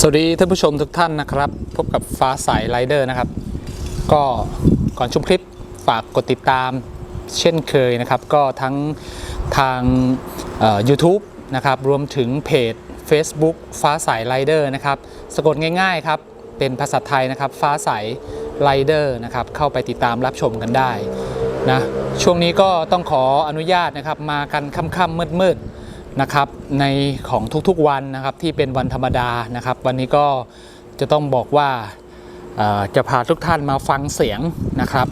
สวัสดีท่านผู้ชมทุกท่านนะครับ พบกับฟ้าใสไรเดอร์นะครับ ก็ก่อนชมคลิปฝากกดติดตามเช่นเคยนะครับ ก็ทั้งทาง YouTube นะครับ รวมถึงเพจ Facebook ฟ้าใสไรเดอร์นะครับ สะกดง่ายๆครับ เป็นภาษาไทยนะครับ ฟ้าใสไรเดอร์นะครับ เข้าไปติดตามรับชมกันได้นะช่วงนี้ก็ต้องขออนุญาตนะครับ มากันค่ำๆมืดๆ นะครับในของทุกๆวันนะครับที่เป็นวันธรรมดานะครับ วันนี้ก็จะต้องบอกว่าจะพาทุกท่านมาฟังเสียงนะครับ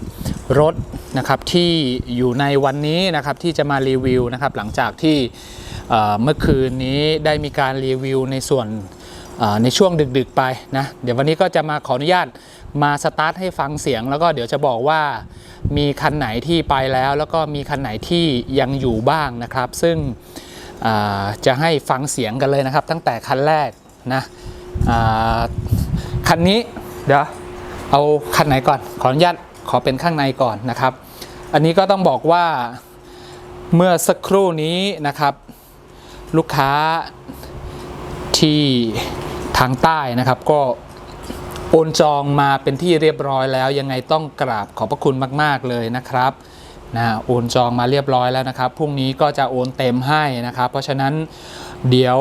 รถนะครับที่อยู่ในวันนี้นะครับที่จะมารีวิวนะครับหลังจากที่เมื่อคืนนี้ได้มีการรีวิวในส่วนในช่วงดึกๆไปนะเดี๋ยววันนี้ก็จะมาขออนุญาตมาสตาร์ทให้ฟังเสียง แล้วก็เดี๋ยวจะบอกว่ามีคันไหนที่ไปแล้ว แล้วก็มีคันไหนที่ยังอยู่บ้างนะครับ ซึ่ง จะให้ฟังเสียงกันเลยนะครับ ตั้งแต่คันแรกนะคันนี้เดี๋ยวเอาคันไหนก่อนขออนุญาตขอเป็นข้างในก่อนนะครับ อันนี้ก็ต้องบอกว่าเมื่อสักครู่นี้นะครับ ลูกค้าที่ทางใต้นะครับก็โอนจองมาเป็นที่เรียบร้อยแล้ว ยังไงต้องกราบขอบพระคุณมาก ๆ เลยนะครับ นะโอนจองมาเรียบร้อยแล้วนะครับพรุ่งนี้ก็จะโอนเต็มให้นะครับ เพราะฉะนั้นเดี๋ยว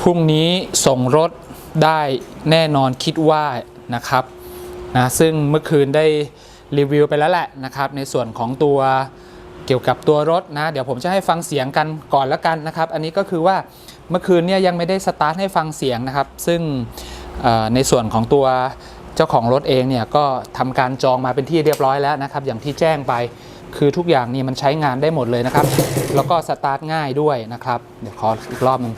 พรุ่งนี้ส่งรถได้แน่นอนคิดว่านะครับนะซึ่งเมื่อคืนได้รีวิวไปแล้วแหละนะครับ ในส่วนของตัวเกี่ยวกับตัวรถนะ เดี๋ยวผมจะให้ฟังเสียงกันก่อนล้วกันนะครับ อันนี้ก็คือว่าเมื่อคืนเนี่ยยังไม่ได้สตาร์ทให้ฟังเสียงนะครับ ซึ่งในส่วนของตัวเจ้าของรถเองเนี่ยก็ทำการจองมาเป็นที่เรียบร้อยแล้วนะครับ อย่างที่แจ้งไป คือทุกอย่างนี่มันใช้งานได้หมดเลยนะครับ แล้วก็สตาร์ทง่ายด้วยนะครับ เดี๋ยวขออีกรอบหนึง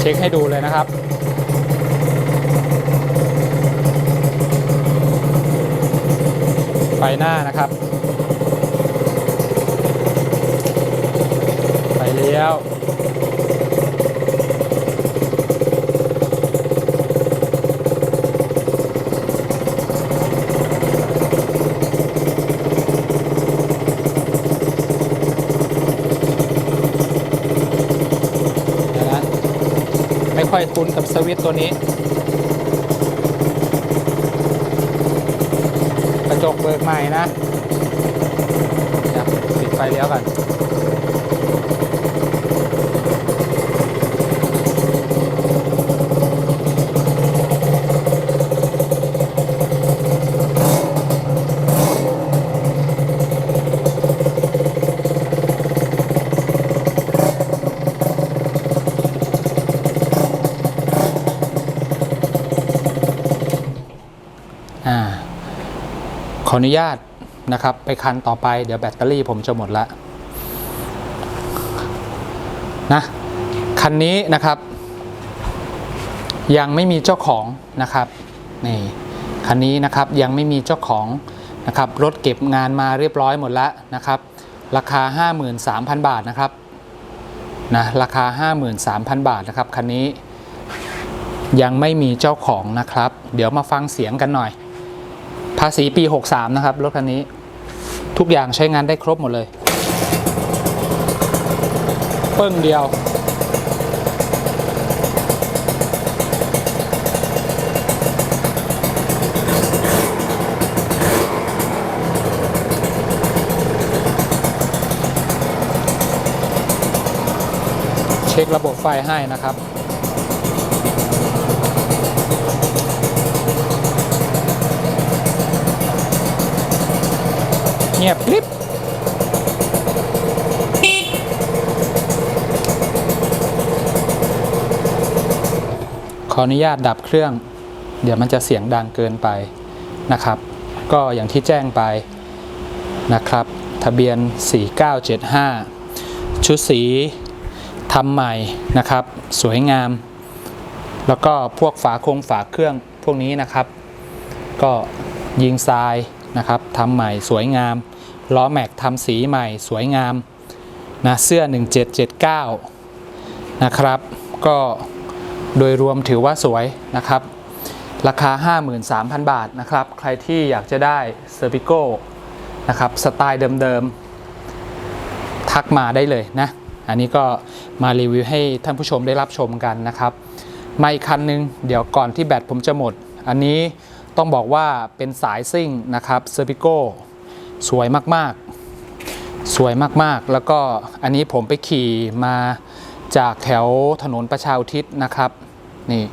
เช็คให้ดูเลยนะครับ ไฟหน้านะครับ ไฟเลี้ยวเดี๋ยวนไม่ค่อยคุ้นกับสวิตตัวนี้ ระจกเบิกใหม่นะปิดไฟเลี้ยวก่อน ออนุญาตนะครับ ไปคันต่อไปเดี๋ยวแบตเตอรี่ผมจะหมดละนะคันนี้นะครับ ยังไม่มีเจ้าของนะครับนี่คันนี้นะครับยังไม่มีเจ้าของนะครับรถเก็บงานมาเรียบร้อยหมดแล้วนะครับ ราคา 53,000 บาทนะครับนะราคา 53,000 บาทนะครับคันนี้ยังไม่มีเจ้าของนะครับ เดี๋ยวมาฟังเสียงกันหน่อย ภาษีปี 63 นะครับ รถคันนี้ ทุกอย่างใช้งานได้ครบหมดเลย เปึ้งเดียว เช็คระบบไฟให้นะครับ เงียบกริบขออนุญาตดับเครื่อง เดี๋ยวมันจะเสียงดังเกินไปนะครับ ก็อย่างที่แจ้งไปนะครับ ทะเบียน 4975 ชุดสีทำใหม่นะครับ สวยงาม แล้วก็พวกฝาโครงฝาเครื่องพวกนี้นะครับ ก็ยิงทรายนะครับทำใหม่สวยงาม ล้อแม็กทำสีใหม่สวยงามนะเสื้อ 1779 นะครับ ก็โดยรวมถือว่าสวยนะครับ ราคา 53,000 บาทนะครับ ใครที่อยากจะได้เซอร์ i ิโกนะครับสไตล์เดิมๆ ทักมาได้เลยนะ อันนี้ก็มารีวิวให้ท่านผู้ชมได้รับชมกันนะครับ มาอีกคันหนึง เดี๋ยวก่อนที่แบตผมจะหมด อันนี้ต้องบอกว่าเป็นสายซิ่งนะครับเซอร์ i ิโก สวยมากๆ สวยมากๆ แล้วก็อันนี้ผมไปขี่มาจากแถวถนนประชาอุทิศนะครับนี่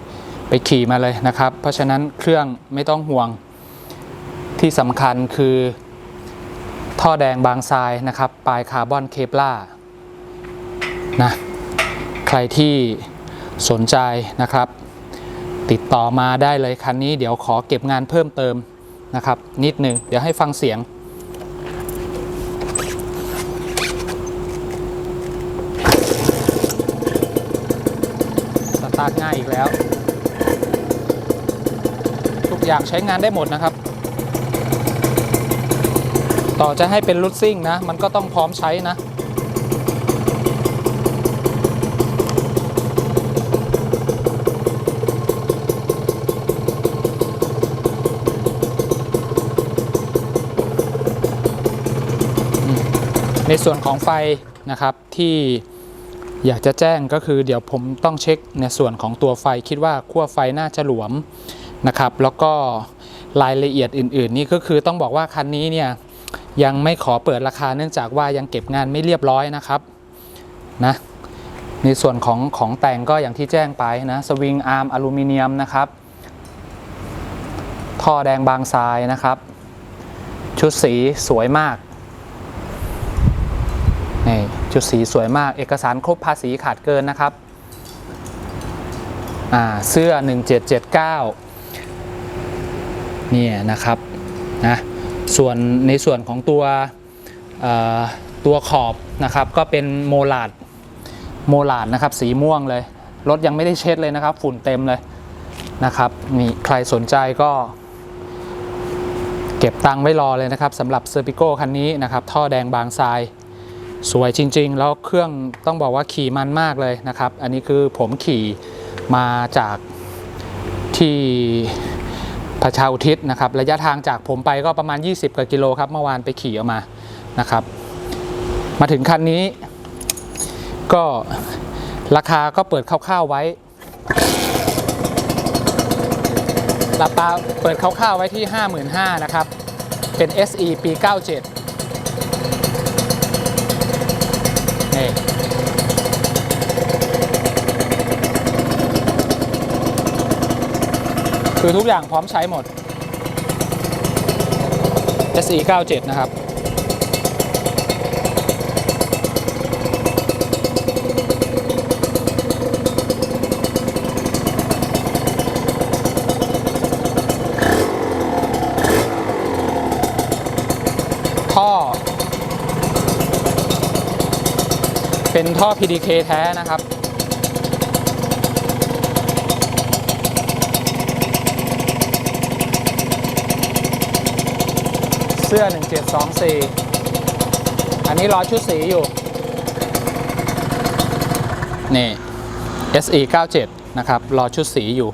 ไปขี่มาเลยนะครับ เพราะฉะนั้นเครื่องไม่ต้องห่วงที่สำคัญคือ ท่อแดงบางทรายนะครับ ปลายคาร์บอนเคปล่านะใครที่สนใจนะครับ ติดต่อมาได้เลยคันนี้เดี๋ยวขอเก็บงานเพิ่มเติมนะครับ นิดนึงเดี๋ยวให้ฟังเสียง ตาร์ทง่ายอีกแล้ว ทุกอย่างใช้งานได้หมดนะครับ ต่อจะให้เป็นรถซิ่งนะ มันก็ต้องพร้อมใช้นะในส่วนของไฟนะครับที่ อยากจะแจ้งก็คือเดี๋ยวผมต้องเช็คในส่วนของตัวไฟคิดว่าขั้วไฟน่าจะหลวมนะครับ แล้วก็รายละเอียดอื่น ๆ นี่ก็คือต้องบอกว่าคันนี้เนี่ยยังไม่ขอเปิดราคาเนื่องจากว่ายังเก็บงานไม่เรียบร้อยนะครับนะในส่วนของของแต่งก็อย่างที่แจ้งไปนะสวิงอาร์มอลูมิเนียมนะครับ ท่อแดงบางทรายนะครับ ชุดสีสวยมาก จุดสีสวยมาก เอกสารครบภาษีขาดเกินนะครับอ่าเสื้อ 1779เนี่ยนะครับนะส่วนในส่วนของตัวตัวขอบนะครับก็เป็นโมลาดโมลาดนะครับสีม่วงเลย รถยังไม่ได้เช็ดเลยนะครับ ฝุ่นเต็มเลยนะครับนี่ใครสนใจก็ เก็บตังค์ไว้รอเลยนะครับสำหรับเซอร์ปิโก้คันนี้นะครับ ท่อแดงบางทราย สวยจริงๆ แล้วเครื่องต้องบอกว่าขี่มันมากเลยนะครับ อันนี้คือผมขี่มาจากที่ประชาอุทิศนะครับ ระยะทางจากผมไปก็ประมาณ 20กว่ากิโลครับ เมื่อวานไปขี่ออกมานะครับ มาถึงคันนี้ ก็ราคาก็เปิดคร่าวๆไว้ราคาเปิดคร่าวๆไว้ที่ 55,000นะครับ เป็น SE ปี 97 นี่คือทุกอย่างพร้อมใช้หมด SE 97นะครับท่อ เป็นท่อ PDK แท้นะครับ เสื้อ 1724 อันนี้รอชุดสีอยู่ นี่ SE 97นะครับ รอชุดสีอยู่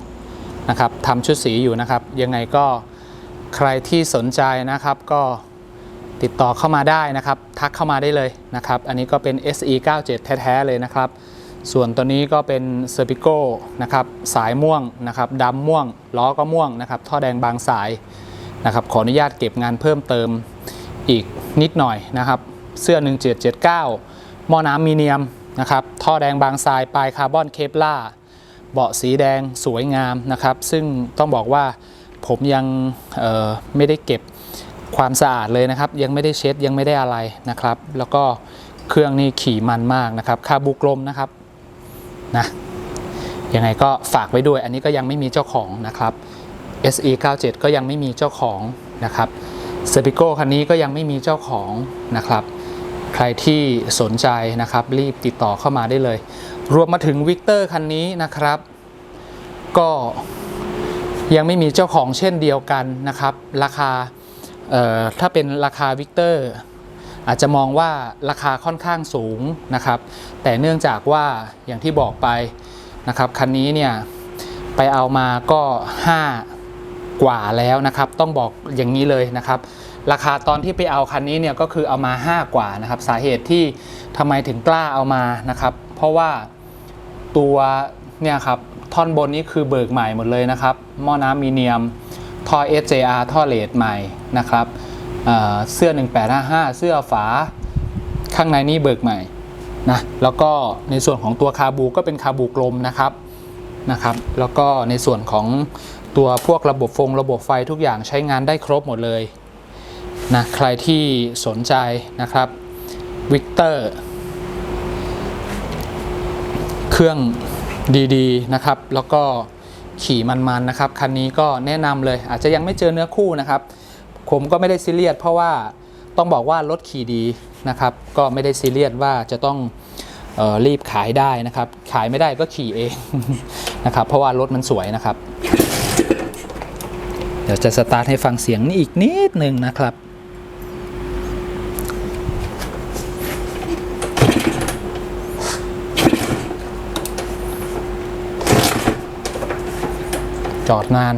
นะครับทำชุดสีอยู่นะครับ ยังไงก็ใครที่สนใจนะครับก็ ติดต่อเข้ามาได้นะครับ ทักเข้ามาได้เลยนะครับ อันนี้ก็เป็น SE 97 แท้ๆเลยนะครับ ส่วนตัวนี้ก็เป็นเซอร์ i ิโกนะครับ สายม่วงนะครับดำม่วง ล้อก็ม่วงนะครับ ท่อแดงบางสายนะครับ ขออนุญาตเก็บงานเพิ่มเติมอีกนิดหน่อยนะครับ เสื้อ 1779หม้อน้ำมีเนียมนะครับ ท่อแดงบางทรายปลายคาร์บอนเคปล่า เบาะสีแดงสวยงามนะครับ ซึ่งต้องบอกว่าผมยังไม่ได้เก็บ ความสะอาดเลยนะครับ ยังไม่ได้เช็ดยังไม่ได้อะไรนะครับ แล้วก็เครื่องนี่ขี่มันมากนะครับคาบุกลมนะครับนะยังไงก็ฝากไว้ด้วย อันนี้ก็ยังไม่มีเจ้าของนะครับ SE 97ก็ยังไม่มีเจ้าของนะครับเซอร์ i ิโก้คันนี้ก็ยังไม่มีเจ้าของนะครับ ใครที่สนใจนะครับ รีบติดต่อเข้ามาได้เลย รวมมาถึงวิกเตอร์คันนี้นะครับ ก็ยังไม่มีเจ้าของเช่นเดียวกันนะครับ ราคา ถ้าเป็นราคาวิกเตอร์อาจจะมองว่าราคาค่อนข้างสูงนะครับ แต่เนื่องจากว่าอย่างที่บอกไปนะครับคันนี้เนี่ยไปเอามาก็ 5 กว่าแล้วนะครับ ต้องบอกอย่างนี้เลยนะครับ ราคาตอนที่ไปเอาคันนี้เนี่ยก็คือเอามา 5 กว่านะครับ สาเหตุที่ทำไมถึงกล้าเอามานะครับ เพราะว่าตัวเนี่ยครับท่อนบนนี้คือเบิกใหม่หมดเลยนะครับหม้อน้ำมีเนียม ท่อ SJR ท่อเลดใหม่นะครับเอ่อเสื้อ 1855 เสื้อฝาข้างในนี่เบิกใหม่นะแล้วก็ในส่วนของตัวคาบูก็เป็นคาบูกลมนะครับนะครับ แล้วก็ในส่วนของตัวพวกระบบฟงระบบไฟทุกอย่างใช้งานได้ครบหมดเลยนะใครที่สนใจนะครับวิกเตอร์เครื่องดีๆนะครับ แล้วก็ ขี่มันๆนะครับคันนี้ก็แนะนำเลย อาจจะยังไม่เจอเนื้อคู่นะครับผมก็ไม่ได้ซีเรียสเพราะว่าต้องบอกว่ารถขี่ดีนะครับก็ไม่ได้ซีเรียสว่าจะต้องออรีบขายได้นะครับ ขายไม่ได้ก็ขี่เองนะครับ เพราะว่ารถมันสวยนะครับ เดี๋ยวจะสตาร์ทให้ฟังเสียงนี่อีกนิดหนึ่งนะครับ จอดนาน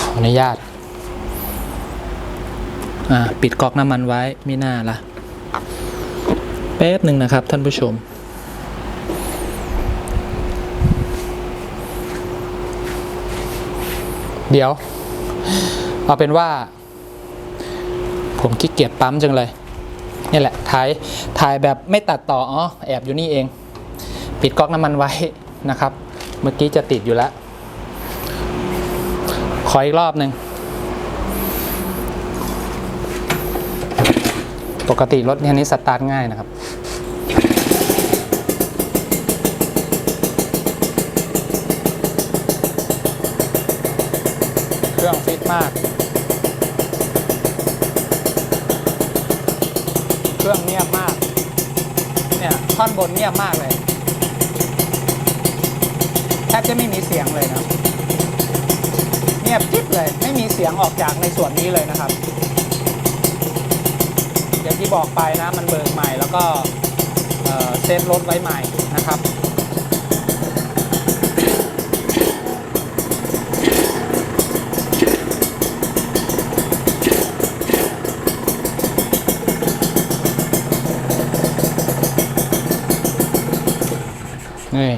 ขออนุญาต อ่า ปิดก๊อกน้ำมันไว้ไม่น่าละแป๊บหนึ่งนะครับท่านผู้ชมเดี๋ยว เอาเป็นว่า ผมขี้เกียจปั๊มจังเลย นี่แหละถ่ายถ่ายแบบไม่ตัดต่ออ๋อแอบอยู่นี่เอง ปิดก๊อกน้ำมันไว้นะครับ เมื่อกี้จะติดอยู่แล้ว ขออีกรอบหนึ่งปกติรถคันนี้สตาร์ทง่ายนะครับเครื่องฟิตมาก เครื่องเงียบมาก เนี่ยท่อนบนเงียบมากเลย แทบจะไม่มีเสียงเลยนะ เงียบจิ๊บเลย ไม่มีเสียงออกจากในส่วนนี้เลยนะครับ อย่างที่บอกไปนะ มันเบิกใหม่แล้วก็เอ่อเซตรถไว้ใหม่นะครับ นี่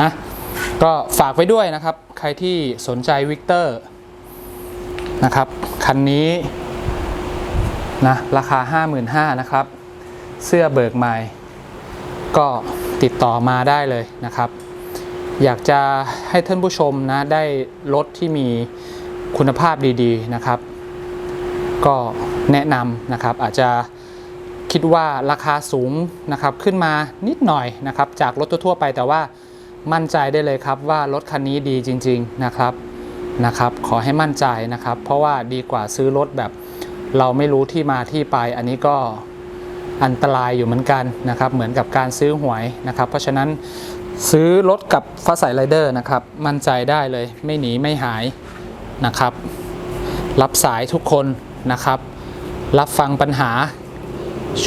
นะ ก็ฝากไว้ด้วยนะครับ ใครที่สนใจวิกเตอร์นะครับ คันนี้นะราคา 55,000นะครับ เสื้อเบิกใหม่ ก็ติดต่อมาได้เลยนะครับ อยากจะให้ท่านผู้ชมนะ ได้รถที่มีคุณภาพดีๆนะครับ ก็แนะนำนะครับอาจจะคิดว่าราคาสูงนะครับขึ้นมานิดหน่อยนะครับ จากรถทั่วไปแต่ว่า มั่นใจได้เลยครับว่ารถคันนี้ดีจริงๆนะครับนะครับ ขอให้มั่นใจนะครับ เพราะว่าดีกว่าซื้อรถแบบเราไม่รู้ที่มาที่ไป อันนี้ก็อันตรายอยู่เหมือนกันนะครับ เหมือนกับการซื้อหวยนะครับ เพราะฉะนั้นซื้อรถกับฟ้าใสไรเดอร์นะครับ มั่นใจได้เลย ไม่หนีไม่หายนะครับ รับสายทุกคนนะครับ รับฟังปัญหา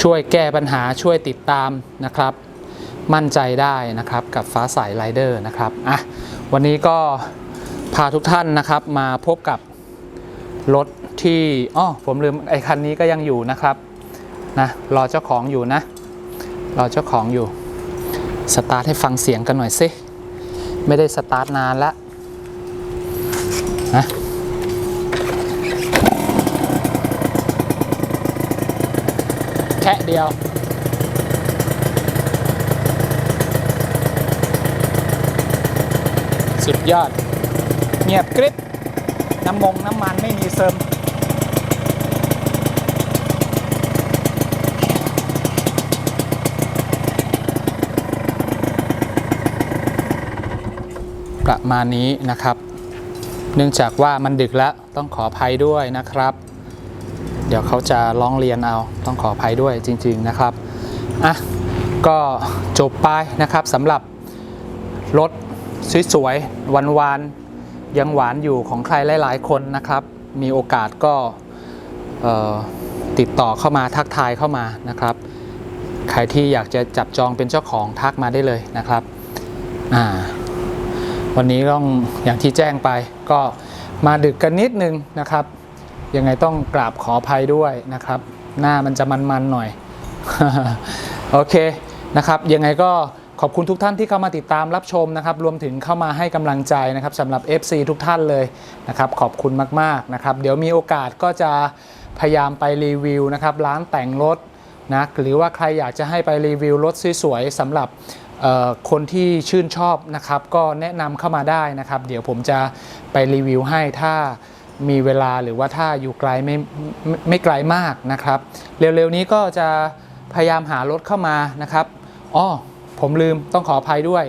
ช่วยแก้ปัญหาช่วยติดตามนะครับ มั่นใจได้นะครับกับฟ้าใสไรเดอร์นะครับอะวันนี้ก็พาทุกท่านนะครับมาพบกับรถที่อ้อผมลืมไอ้คันนี้ก็ยังอยู่นะครับนะรอเจ้าของอยู่นะรอเจ้าของอยู่สตาร์ทให้ฟังเสียงกันหน่อยสิไม่ได้สตาร์ทนานละนะแค่เดียว สุดยอด เงียบกริบน้ำมงน้ำมันไม่มีเซิมประมาณนี้นะครับ เนื่องจากว่ามันดึกแล้วต้องขออภัยด้วยนะครับ เดี๋ยวเขาจะร้องเรียนเอาต้องขออภัยด้วยจริง ๆนะครับอะก็จบไปนะครับสำหรับรถ สวยๆวันวานๆยังหวานอยู่ของใครหลาย ๆ คนนะครับ มีโอกาสก็ติดต่อเข้ามาทักทายเข้ามานะครับ ใครที่อยากจะจับจองเป็นเจ้าของทักมาได้เลยนะครับวันนี้ต้องอย่างที่แจ้งไปก็มาดึกกันนิดนึงนะครับ ยังไงต้องกราบขออภัยด้วยนะครับ หน้ามันจะมันๆหน่อย โอเคนะครับ ยังไงก็ ขอบคุณทุกท่านที่เข้ามาติดตามรับชมนะครับ รวมถึงเข้ามาให้กำลังใจนะครับสำหรับ FC ทุกท่านเลยนะครับ ขอบคุณมากๆนะครับ เดี๋ยวมีโอกาสก็จะพยายามไปรีวิวนะครับ ร้านแต่งรถนะหรือว่าใครอยากจะให้ไปรีวิวรถสวยๆสำหรับคนที่ชื่นชอบนะครับ ก็แนะนำเข้ามาได้นะครับ เดี๋ยวผมจะไปรีวิวให้ถ้ามีเวลาหรือว่าถ้าอยู่ไกลไม่ไม่ไม่ไกลมากนะครับ เร็วๆนี้ก็จะพยายามหารถเข้ามานะครับอ๋อ ผมลืมต้องขออภัยด้วย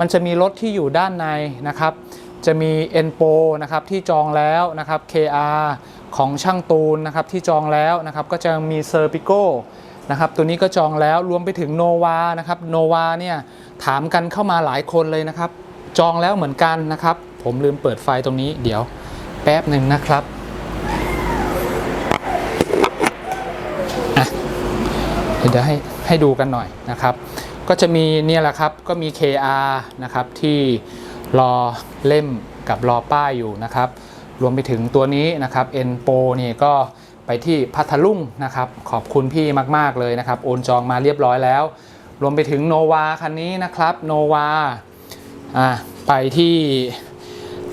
มันจะมีรถที่อยู่ด้านในนะครับ จะมี e n p o นะครับที่จองแล้วนะครับ KR ของช่างตูนนะครับที่จองแล้วนะครับก็จะมี s e r p i c o นะครับตัวนี้ก็จองแล้วรวมไปถึง Nova นะครับ Nova เนี่ยถามกันเข้ามาหลายคนเลยนะครับ จองแล้วเหมือนกันนะครับ ผมลืมเปิดไฟตรงนี้เดี๋ยวแป๊บหนึ่งนะครับอะเดี๋ยวให้ให้ดูกันหน่อยนะครับ ก็จะมีเนี่ยแหละครับก็มี KR นะครับที่รอเล่มกับรอป้ายอยู่นะครับ รวมไปถึงตัวนี้นะครับ n p o นี่ก็ไปที่พัทลุงนะครับ ขอบคุณพี่มากๆเลยนะครับ โอนจองมาเรียบร้อยแล้ว รวมไปถึงโนวาคันนี้นะครับโนวาอะไปที่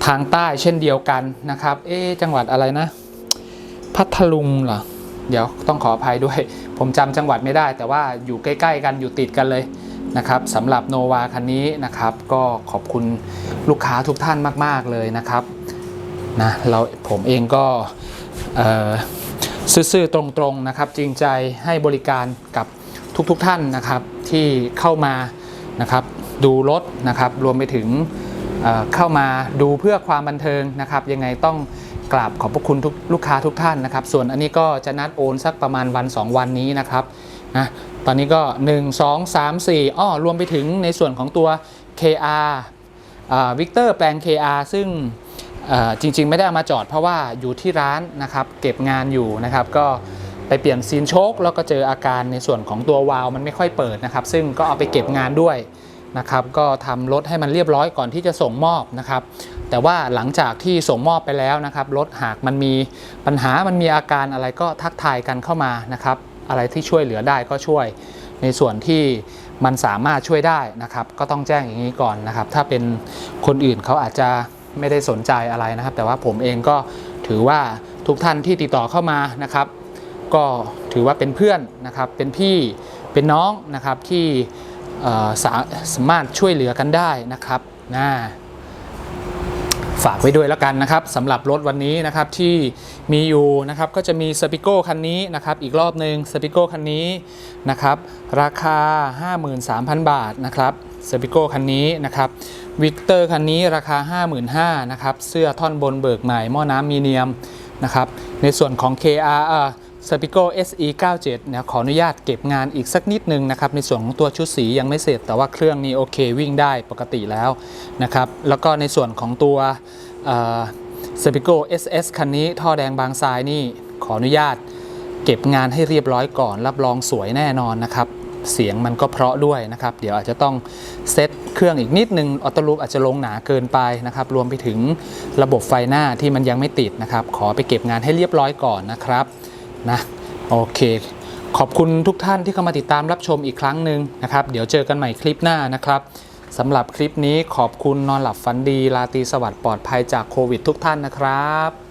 ทางใต้เช่นเดียวกันนะครับ เอ๊จังหวัดอะไรนะ พัทลุงเหรอเดี๋ยวต้องขออภัยด้วย ผมจำจังหวัดไม่ได้ แต่ว่าอยู่ใกล้ ๆ กันอยู่ติดกันเลย นะครับสำหรับโนวาคันนี้นะครับ ก็ขอบคุณลูกค้าทุกท่านมาก ๆ เลยนะครับนะเราผมเองก็ซื่อๆตรงๆนะครับ จริงใจให้บริการกับทุกๆท่านนะครับที่เข้ามานะครับดูรถนะครับ รวมไปถึงเเข้ามาดูเพื่อความบันเทิงนะครับ ยังไงต้องกราบขอบพระคุณทุกลูกค้าทุกท่านนะครับ ส่วนอันนี้ก็จะนัดโอนสักประมาณวัน 2 วันนี้นะครับ นะตอนนี้ก็ 1 2 3 4อ้อรวมไปถึงในส่วนของตัว KR วิกเตอร์แปลง KR ซึ่งจริงๆ ไม่ได้เอามาจอดเพราะว่าอยู่ที่ร้านนะครับเก็บงานอยู่นะครับ ก็ไปเปลี่ยนซีนโชคแล้วก็เจออาการในส่วนของตัววาล์วมันไม่ค่อยเปิดนะครับ ซึ่งก็เอาไปเก็บงานด้วยนะครับ ก็ทำรถให้มันเรียบร้อยก่อนที่จะส่งมอบนะครับ แต่ว่าหลังจากที่ส่งมอบไปแล้วนะครับรถหากมันมีปัญหามันมีอาการอะไรก็ทักทายกันเข้ามานะครับ อะไรที่ช่วยเหลือได้ก็ช่วย ในส่วนที่มันสามารถช่วยได้นะครับ ก็ต้องแจ้งอย่างนี้ก่อนนะครับ ถ้าเป็นคนอื่นเขาอาจจะไม่ได้สนใจอะไรนะครับ แต่ว่าผมเองก็ถือว่าทุกท่านที่ติดต่อเข้ามานะครับ ก็ถือว่าเป็นเพื่อนนะครับ เป็นพี่เป็นน้องนะครับที่สาสามารถช่วยเหลือกันได้นะครับนะ ฝากไว้ด้วยแล้วกันนะครับสำหรับรถวันนี้นะครับที่มีอยู่นะครับก็จะมีสปิโก้คันนี้นะครับอีกรอบหนึ่งสปิโก้คันนี้นะครับราคา 53,000 บาทนะครับสปิโก้คันนี้นะครับวิกเตอร์คันนี้ราคา 55,000นะครับเสื้อท่อนบนเบิกใหม่หม้อน้ำมีเนียมนะครับในส่วนของ KR อ่อ s p i c o SE 97เนี่ยขออนุญาตเก็บงานอีกสักนิดนึงนะครับในส่วนของตัวชุดสียังไม่เสร็จ แต่ว่าเครื่องนี้โอเควิ่งได้ปกติแล้วนะครับแล้วก็ในส่วนของตัวสปิโก้ SS คันนี้ท่อแดงบางทรายนี่ขออนุญาต เก็บงานให้เรียบร้อยก่อน รับรองสวยแน่นอนนะครับ เสียงมันก็เพราะด้วยนะครับ เดี๋ยวอาจจะต้องเซตเครื่องอีกนิดนึงออโต้ลูปอาจจะลงหนาเกินไปนะครับ รวมไปถึงระบบไฟหน้าที่มันยังไม่ติดนะครับ ขอไปเก็บงานให้เรียบร้อยก่อนนะครับ นะโอเค ขอบคุณทุกท่านที่เข้ามาติดตามรับชมอีกครั้งหนึ่งนะครับ เดี๋ยวเจอกันใหม่คลิปหน้านะครับสำหรับคลิปนี้ขอบคุณนอนหลับฝันดี ราตรีสวัสดิ์ปลอดภัยจากโควิดทุกท่านนะครับ